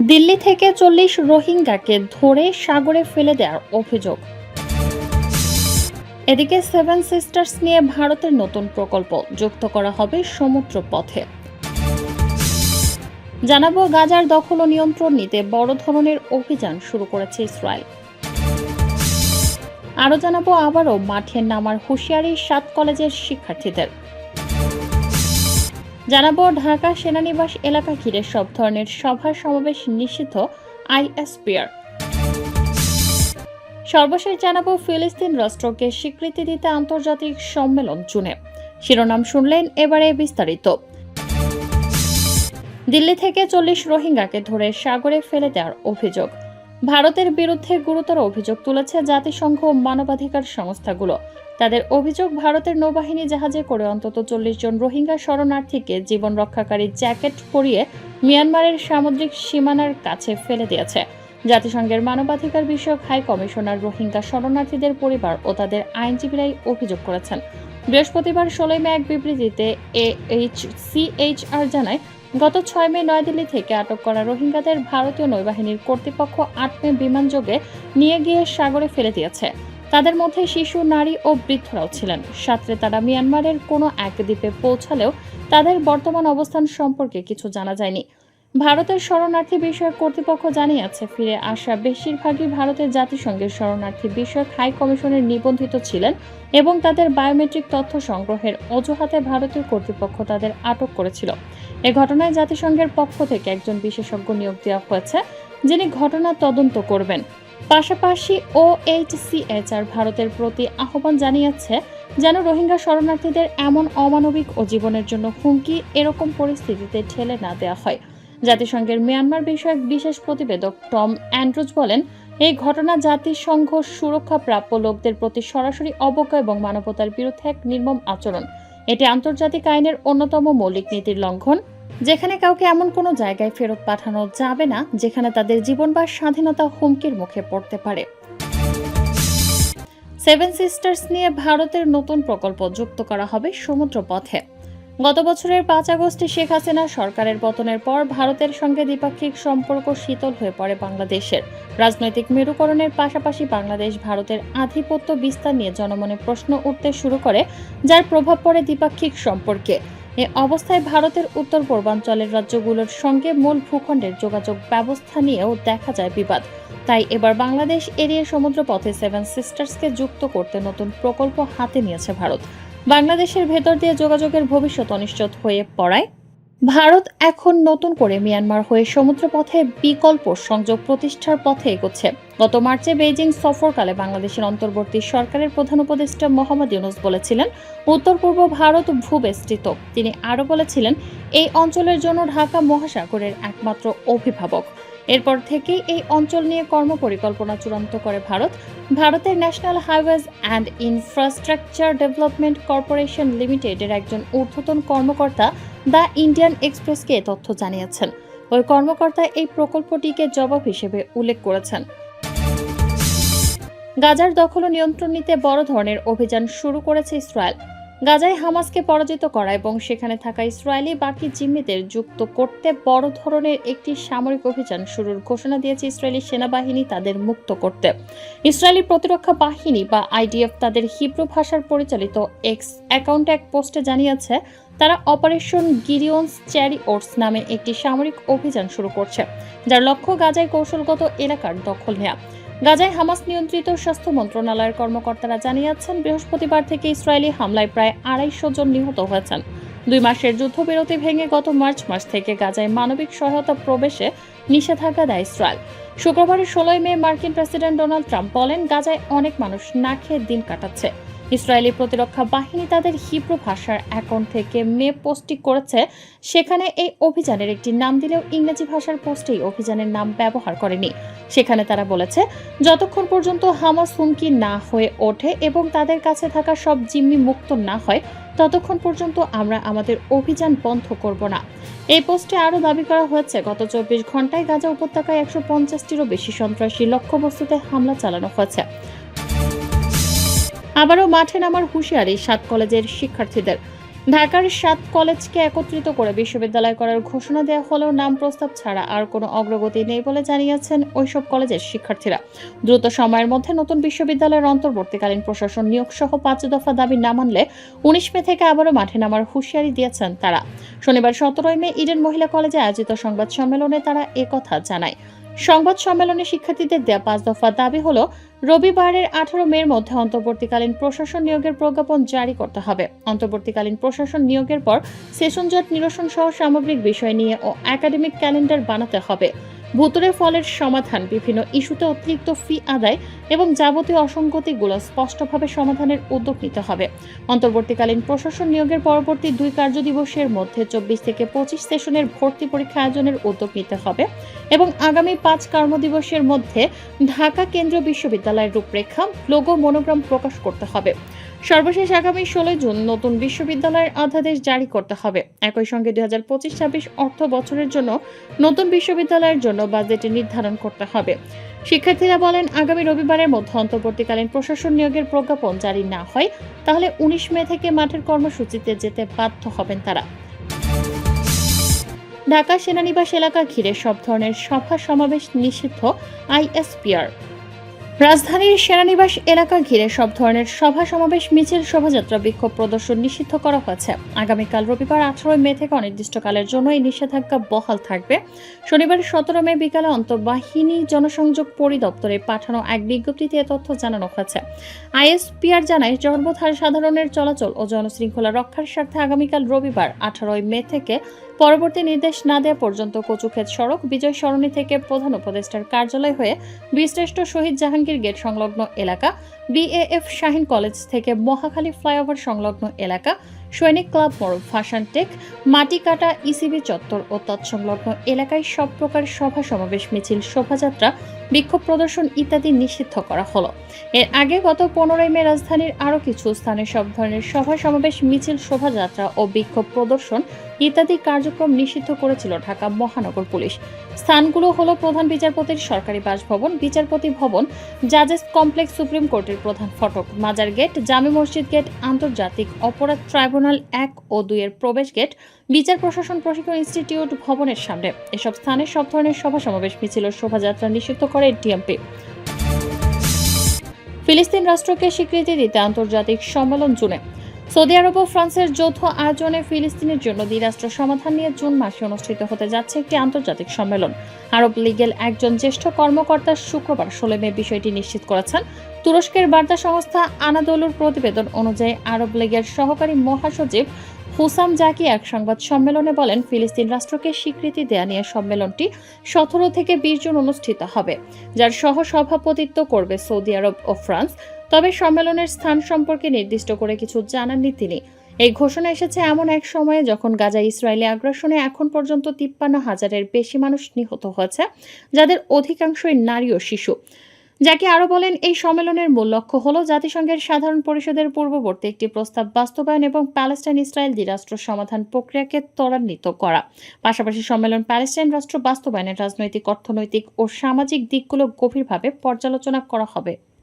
দিল্লি থেকে চল্লিশ রোহিঙ্গাকে ধরে সাগরে ফেলে দেওয়ার অভিযোগ। এদিকে সেভেন সিস্টার্স নিয়ে ভারতের নতুন প্রকল্প যুক্ত করা হবে সমুদ্র পথে জানাব, গাজার দখল ও নিয়ন্ত্রণ নিতে বড় ধরনের অভিযান শুরু করেছে ইসরায়েল। আরও জানাব, আবারও মাঠে নামার হুঁশিয়ারি সাত কলেজের শিক্ষার্থীদের। জানাব, ঢাকা সেনানিবাস এলাকা ঘিরে সব ধরনের সভা সমাবেশ নিষিদ্ধ আইএসপিআর। সর্বশেষ জানাব, ফিলিস্তিন রাষ্ট্রকে স্বীকৃতি দিতে আন্তর্জাতিক সম্মেলন জুনে। শিরোনাম শুনলেন এবারে বিস্তারিত। দিল্লি থেকে চল্লিশ রোহিঙ্গাকে ধরে সাগরে ফেলে দেওয়ার অভিযোগ। ভারতের বিরুদ্ধে গুরুতর অভিযোগ তুলেছে জাতিসংঘ মানবাধিকার সংস্থাগুলো। তাদের অভিযোগ, ভারতের নৌবাহিনী জাহাজে করে অন্তত চল্লিশ জন রোহিঙ্গা শরণার্থীকে জীবন রক্ষাকারী জ্যাকেট পরিয়ে মিয়ানমারের সামুদ্রিক সীমানার কাছে ফেলে দিয়েছে। জাতিসংঘের মানবাধিকার বিষয়ক হাই কমিশনার রোহিঙ্গা শরণার্থীদের পরিবার ও তাদের আইনজীবীরাই অভিযোগ করেছেন। বৃহস্পতিবার ষোলোই মে এক বিবৃতিতে এএইচসিএইচআর জানায় গত ছয় মে নয়াদিল্লি থেকে আটক করা রোহিঙ্গাদের ভারতীয় নৌবাহিনীর কর্তৃপক্ষ আট মে বিমানযোগে নিয়ে গিয়ে সাগরে ফেলে দিয়েছে। তাদের মধ্যে শিশু, নারী ও বৃদ্ধরাও ছিলেন। সাঁতরে তারা মিয়ানমারের কোনো এক দ্বীপে পৌঁছালেও তাদের বর্তমান অবস্থান সম্পর্কে কিছু জানা যায়নি। ভারতের শরণার্থী বিষয়ক কর্তৃপক্ষ জানিয়েছে, ফিরে আসা বেশিরভাগই ভারতের জাতিসংঘের শরণার্থী বিষয়ক হাই কমিশনের নিবন্ধিত ছিলেন এবং তাদের বায়োমেট্রিক তথ্য সংগ্রহের অজুহাতে ভারতীয় কর্তৃপক্ষ তাদের আটক করেছিল। এ ঘটনায় জাতিসংঘের পক্ষ থেকে একজন বিশেষজ্ঞ নিয়োগ দেওয়া হয়েছে, যিনি ঘটনা তদন্ত করবেন। পাশাপাশি ও ওএইচসিএচআর ভারতের প্রতি আহ্বান জানিয়েছে যেন রোহিঙ্গা শরণার্থীদের এমন অমানবিক ও জীবনের জন্য হুমকি এরকম পরিস্থিতিতে ঠেলে না দেওয়া হয়। জাতিসংঘের মিয়ানমার বিষয়ক বিশেষ প্রতিবেদক টম অ্যান্ড্রুজ বলেন, এই ঘটনা জাতিসংঘ সুরক্ষা প্রাপ্য লোকদের প্রতি সরাসরি অবজ্ঞা এবং মানবতার বিরুদ্ধে এক নির্মম আচরণ। এটি আন্তর্জাতিক আইনের অন্যতম মৌলিক নীতির লঙ্ঘন। যেখানে কাউকে এমন কোনো জায়গায় ফেরত পাঠানো যাবে না, যেখানে তাদের জীবন বা স্বাধীনতা হুমকির মুখে পড়তে পারে। সেভেন সিস্টার্স নিয়ে ভারতের নতুন প্রকল্প যুক্ত করা হবে সমুদ্র পথে গত বছরের পাঁচ আগস্টে শেখ হাসিনা সরকারের পতনের পর ভারতের সঙ্গে দ্বিপাক্ষিক সম্পর্ক শীতল হয়ে পড়ে বাংলাদেশের। রাজনৈতিক মেরুকরণের পাশাপাশি বাংলাদেশ ভারতের আধিপত্য বিস্তার নিয়ে জনমনে প্রশ্ন উঠতে শুরু করে, যার প্রভাব পড়ে দ্বিপাক্ষিক সম্পর্কে। এ অবস্থায় ভারতের উত্তর পূর্বাঞ্চলের রাজ্যগুলোর সঙ্গে মূল ভূখণ্ডের যোগাযোগ ব্যবস্থা নিয়েও দেখা যায় বিবাদ। তাই এবার বাংলাদেশ এরিয়ে সমুদ্র পথে সেভেন সিস্টার্সকে যুক্ত করতে নতুন প্রকল্প হাতে নিয়েছে ভারত। বাংলাদেশের ভেতর দিয়ে যোগাযোগের ভবিষ্যৎ অনিশ্চিত হয়ে পড়ায়। ভারত এখন নতুন করে মিয়ানমার হয়ে সমুদ্রপথে বিকল্প সংযোগ প্রতিষ্ঠার পথে এগোচ্ছে। গত মার্চে বেইজিং সফরকালে বাংলাদেশের অন্তর্বর্তী সরকারের প্রধান উপদেষ্টা মোহাম্মদ ইউনুস বলেছিলেন, উত্তর পূর্ব ভারত ভূবেষ্টিত। তিনি আরও বলেছিলেন, এই অঞ্চলের জন্য ঢাকা মহাসাগরের একমাত্র অভিভাবক। এরপর থেকেই এই অঞ্চল নিয়ে কর্মপরিকল্পনা চূড়ান্ত করে ভারত। ভারতের National Highways and Infrastructure Development Corporation লিমিটেডের একজন ঊর্ধ্বতন কর্মকর্তা দ্য ইন্ডিয়ান এক্সপ্রেসকে তথ্য জানিয়েছেন। ওই কর্মকর্তা এই প্রকল্পটিকে জবাব হিসেবে উল্লেখ করেছেন। গাজার দখল ও নিয়ন্ত্রণ নিতে বড় ধরনের অভিযান শুরু করেছে ইসরায়েল। গাজায় হামাসকে পরাজিত করা এবং সেখানে থাকা ইসরায়েলি বাকি জিম্মিদের যুক্ত করতে বড় ধরনের একটি সামরিক অভিযান শুরুর ঘোষণা দিয়েছে ইসরায়েলি সেনাবাহিনী তাদের মুক্ত করতে। ইসরায়েলি প্রতিরক্ষা বাহিনী বা আইডিএফ তাদের হিব্রু ভাষার পরিচালিত এক্স অ্যাকাউন্টে এক পোস্টে জানিয়েছে, তারা অপারেশন গিরিয়ন্স চ্যারি ওটস নামে একটি সামরিক অভিযান শুরু করছে, যার লক্ষ্য গাজায় কৌশলগত এলাকার দখল নেওয়া গাজায় হামাস নিয়ন্ত্রিত স্বাস্থ্য মন্ত্রণালয়ের কর্মকর্তারা জানিয়েছেন, বৃহস্পতিবার থেকে ইসরায়েলি হামলায় প্রায় আড়াইশো জন নিহত হয়েছেন। দুই মাসের যুদ্ধবিরতি ভেঙে গত মার্চ মাস থেকে গাজায় মানবিক সহায়তা প্রবেশে নিষেধাজ্ঞা দেয় ইসরায়েল। শুক্রবারের ষোলোই মে মার্কিন প্রেসিডেন্ট ডোনাল্ড ট্রাম্প বলেন, গাজায় অনেক মানুষ না খেয়ে দিন কাটাচ্ছে। ইসরায়েলি প্রতিরক্ষা বাহিনী তাদের হিব্রু ভাষার অ্যাকাউন্ট থেকে মে পোস্টটি করেছে। সেখানে এই অভিযানের একটি নাম দিলেও ইংরেজি ভাষার পোস্টেই অভিযানের নাম ব্যবহার করেনি। সেখানে তারা বলেছে, যতক্ষণ পর্যন্ত হামাস হুমকি না হয়ে ওঠে এবং তাদের কাছে থাকা সব জিম্মি মুক্ত না হয়, ততক্ষণ পর্যন্ত আমরা আমাদের অভিযান বন্ধ করব না। এই পোস্টে আরও দাবি করা হয়েছে, গত চব্বিশ ঘন্টায় গাজা উপত্যকায় একশো পঞ্চাশটিরও বেশি সন্ত্রাসী লক্ষ্যবস্তুতে হামলা চালানো হয়েছে। আবারও মাঠে নামার হুঁশিয়ারি সাত কলেজের শিক্ষার্থীদের। ঢাকার সাত কলেজকে একত্রিত করে বিশ্ববিদ্যালয় করার ঘোষণা দেওয়া হলেও নাম প্রস্তাব ছাড়া আর কোনো অগ্রগতি নেই বলে জানিয়েছেন ওইসব কলেজের শিক্ষার্থীরা। দ্রুত সময়ের মধ্যে নতুন বিশ্ববিদ্যালয়ের অন্তর্বর্তীকালীন প্রশাসন নিয়োগ সহ পাঁচ দফা দাবি না মানলে উনিশ মে থেকে আবারও মাঠে নামার হুঁশিয়ারি দিয়েছেন তারা। শনিবার সতেরোই মে ইডেন মহিলা কলেজে আয়োজিত সংবাদ সম্মেলনে তারা একথা জানায়। সংবাদ সম্মেলনে শিক্ষার্থীদের দেয়া পাঁচ দফা দাবি হলো, রবিবারের আঠারো মের মধ্যে অন্তর্বর্তীকালীন প্রশাসন নিয়োগের প্রজ্ঞাপন জারি করতে হবে। অন্তর্বর্তীকালীন প্রশাসন নিয়োগের পর সেশন জট নিরসন সহ সামগ্রিক বিষয় নিয়ে ও একাডেমিক ক্যালেন্ডার বানাতে হবে। ভুতুরে ফলের সমাধান, বিভিন্ন ইস্যুতে অতিরিক্ত ফি আদায় এবং যাবতীয় অসঙ্গতিগুলো স্পষ্টভাবে সমাধানের উদ্যোগ নিতে হবে। অন্তর্বর্তীকালীন প্রশাসন নিয়োগের পরবর্তী দুই কার্যদিবসের মধ্যে চব্বিশ থেকে পঁচিশ সেশনের ভর্তি পরীক্ষা আয়োজনের উদ্যোগ নিতে হবে এবং আগামী পাঁচ কর্মদিবসের মধ্যে ঢাকা কেন্দ্রীয় বিশ্ববিদ্যালয়ের রূপরেখা, লোগো, মনোগ্রাম প্রকাশ করতে হবে। সর্বশেষ আগামী ষোলোই জুন নতুন বিশ্ববিদ্যালয়ের অধ্যাদেশ জারি করতে হবে। একই সঙ্গে দুই হাজার পঁচিশ, ছাব্বিশ অর্থ বছরের জন্য নতুন বিশ্ববিদ্যালয়ের জন্য বাজেট নির্ধারণ করতে হবে। শিক্ষার্থীরা বলেন, আগামী রবিবারের মধ্যে অন্তর্বর্তীকালীন প্রশাসন নিয়োগের প্রজ্ঞাপন জারি না হয়, তাহলে উনিশ মে থেকে মাঠের কর্মসূচিতে যেতে বাধ্য হবেন তারা। ঢাকা সেনানিবাস এলাকা ঘিরে সব ধরনের সভা সমাবেশ নিষিদ্ধ আইএসপিআর। রাজধানীর সেনানিবাস এলাকা ঘিরে সব ধরনের সভা সমাবেশ, মিছিল, শোভাযাত্রা, বিক্ষোভ প্রদর্শন নিষিদ্ধ করা হয়েছে। আগামীকাল রবিবার আঠারোই মে থেকে অনির্দিষ্টকালের জন্য এই নিষেধাজ্ঞা বহাল থাকবে। শনিবার সতেরো মে বিকালে অন্তর্বাহিনী জনসংযোগ পরিদপ্তরে পাঠানো এক বিজ্ঞপ্তিতে এ তথ্য জানানো হয়েছে। আইএসপিআর জানায় জন্মধার সাধারণের চলাচল ও জনশৃঙ্খলা রক্ষার স্বার্থে আগামীকাল রবিবার আঠারোই মে থেকে পরবর্তী নির্দেশ না দেওয়া পর্যন্ত কচুক্ষেত সড়ক বিজয় সরণি থেকে প্রধান উপদেষ্টার কার্যালয় হয়ে বীরশ্রেষ্ঠ শহীদ জাহাঙ্গীর গেট সংলগ্ন এলাকা, বিএএফ শাহিন কলেজ থেকে মহাখালী ফ্লাইওভার সংলগ্ন এলাকা, সৈনিক ক্লাব মোড় ভাসান টেক, মাটিকাটা ইসিবি চত্বর ও তৎসংলগ্ন এলাকায় সব প্রকার সভা সমাবেশ, মিছিল, শোভাযাত্রা, বিক্ষোভ প্রদর্শন ইত্যাদি নিষিদ্ধ করা হলো। এর আগে গত পনেরোই মে রাজধানীর আরও কিছু স্থানে সব ধরনের সভা সমাবেশ, মিছিল, শোভাযাত্রা ও বিক্ষোভ প্রদর্শন ইত্যাদি কার্যক্রম নিষিদ্ধ করেছিল ঢাকা মহানগর পুলিশ। স্থানগুলো হলো প্রধান বিচারপতির সরকারি বাসভবন, বিচারপতি ভবন, জাজেস কমপ্লেক্স সুপ্রিম কোর্টের প্রধান ফটক, মাজার গেট, জামে মসজিদ গেট, আন্তর্জাতিক অপরাধ ট্রাইব্যুনাল এক ও দুইয়ের প্রবেশ গেট, বিচার প্রশাসন প্রশিক্ষণ ইনস্টিটিউট ভবনের সামনে। এসব স্থানে সব ধরনের সভা সমাবেশ মিছিল শোভাযাত্রা নিষিদ্ধ করে ডিএমপি। ফিলিস্তিন রাষ্ট্রকে স্বীকৃতি দিতে আন্তর্জাতিক সম্মেলন জুনে। সৌদি আরব ও ফ্রান্সের যৌথ আয়োজনে ফিলিস্তিনের জন্য দ্বিরাষ্ট্র সমাধান নিয়ে জুন মাসে অনুষ্ঠিত হতে যাচ্ছে একটি আন্তর্জাতিক সম্মেলন। আরব লীগের একজন জ্যেষ্ঠ কর্মকর্তা শুক্রবার ষোলো মে বিষয়টি নিশ্চিত করেছেন। তুরস্কের বার্তা সংস্থা আনাদলুর প্রতিবেদন অনুযায়ী আরব লীগের সহকারী মহাসচিব হুসাম জাকি এক সংবাদ সম্মেলনে বলেন, ফিলিস্তিন রাষ্ট্রকে স্বীকৃতি দেয়া নিয়ে সম্মেলনটি সতেরো থেকে বিশ জুন অনুষ্ঠিত হবে, যার সহ সভাপতিত্ব করবে সৌদি আরব ও ফ্রান্স। তবে সম্মেলনের স্থান সম্পর্কে নির্দিষ্ট করে কিছু জানাননি তিনি। এই ঘোষণা এসেছে এমন এক সময়ে যখন গাজা ইসরায়েলি আগ্রাসনে এখন পর্যন্ত তিপ্পান্ন হাজারের বেশি মানুষ নিহত হয়েছে, যাদের অধিকাংশই নারী ও শিশু। যাকে আরও বলেন, এই সম্মেলনের মূল লক্ষ্য হল জাতিসংঘের সাধারণ পরিষদের পূর্ববর্তী একটি প্রস্তাব বাস্তবায়ন এবং প্যালেস্টাইন ইসরায়েল দ্বিরাষ্ট্র সমাধান প্রক্রিয়াকে ত্বরান্বিত করা। পাশাপাশি সম্মেলন প্যালেস্টাইন রাষ্ট্র বাস্তবায়নের রাজনৈতিক, অর্থনৈতিক ও সামাজিক দিকগুলো গভীরভাবে পর্যালোচনা করা হবে।